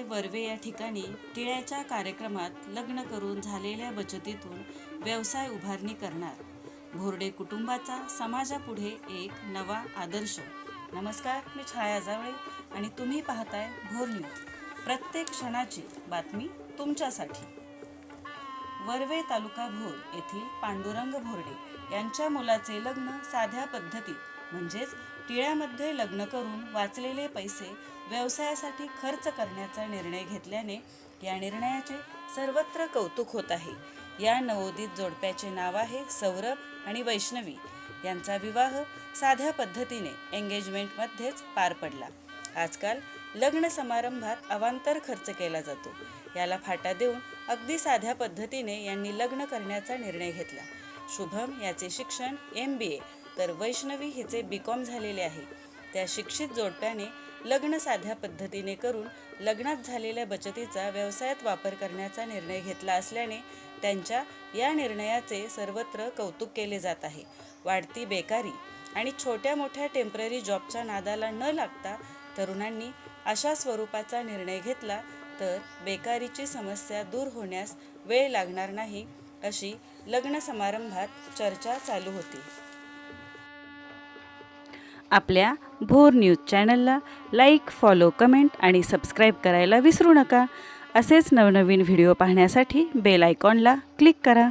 वरवे या ठिकाणी टिळ्याच्या कार्यक्रमात लग्न करून झालेल्या बचतीतून व्यवसाय उभारणी करणार. भोरडे कुटुंबाचा समाजापुढे एक नवा आदर्श. नमस्कार मी छाया जावळे आणि तुम्ही पाहताय भोर न्यूज. प्रत्येक क्षणाची बातमी तुमच्यासाठी. वरवे तालुका भोर येथील पांडुरंग भोरडे यांच्या मुलाचे लग्न साध्या पद्धतीत म्हणजेच टिळ्यामध्ये लग्न करून वाचलेले पैसे व्यवसायासाठी खर्च करण्याचा निर्णय घेतल्याने या निर्णयाचे सर्वत्र कौतुक होत आहे. या नवोदित जोडप्याचे नाव आहे सौरभ आणि वैष्णवी. यांचा विवाह साध्या पद्धतीने एंगेजमेंटमध्येच पार पडला. आजकाल लग्न समारंभात अवांतर खर्च केला जातो. याला फाटा देऊन अगदी साध्या पद्धतीने यांनी लग्न करण्याचा निर्णय घेतला. शुभम याचे शिक्षण एम बी ए तर वैष्णवी हिचे बी कॉम झालेले आहे. त्या शिक्षित जोडप्याने लग्न साध्या पद्धतीने करून लग्नात झालेल्या बचतीचा व्यवसायात वापर करण्याचा निर्णय घेतला असल्याने त्यांच्या या निर्णयाचे सर्वत्र कौतुक केले जात आहे. वाढती बेकारी आणि छोट्या मोठ्या टेंपररी जॉबच्या नादाला न लागता तरुणांनी अशा स्वरूपाचा निर्णय घेतला तर बेकारीची समस्या दूर होण्यास वेळ लागणार नाही अशी लग्न समारंभात चर्चा चालू होती. आपल्या भोर न्यूज चॅनलला लाईक फॉलो कमेंट आणि सबस्क्राईब करायला विसरू नका. असेच नवनवीन व्हिडिओ पाहण्यासाठी बेल आयकॉनला क्लिक करा.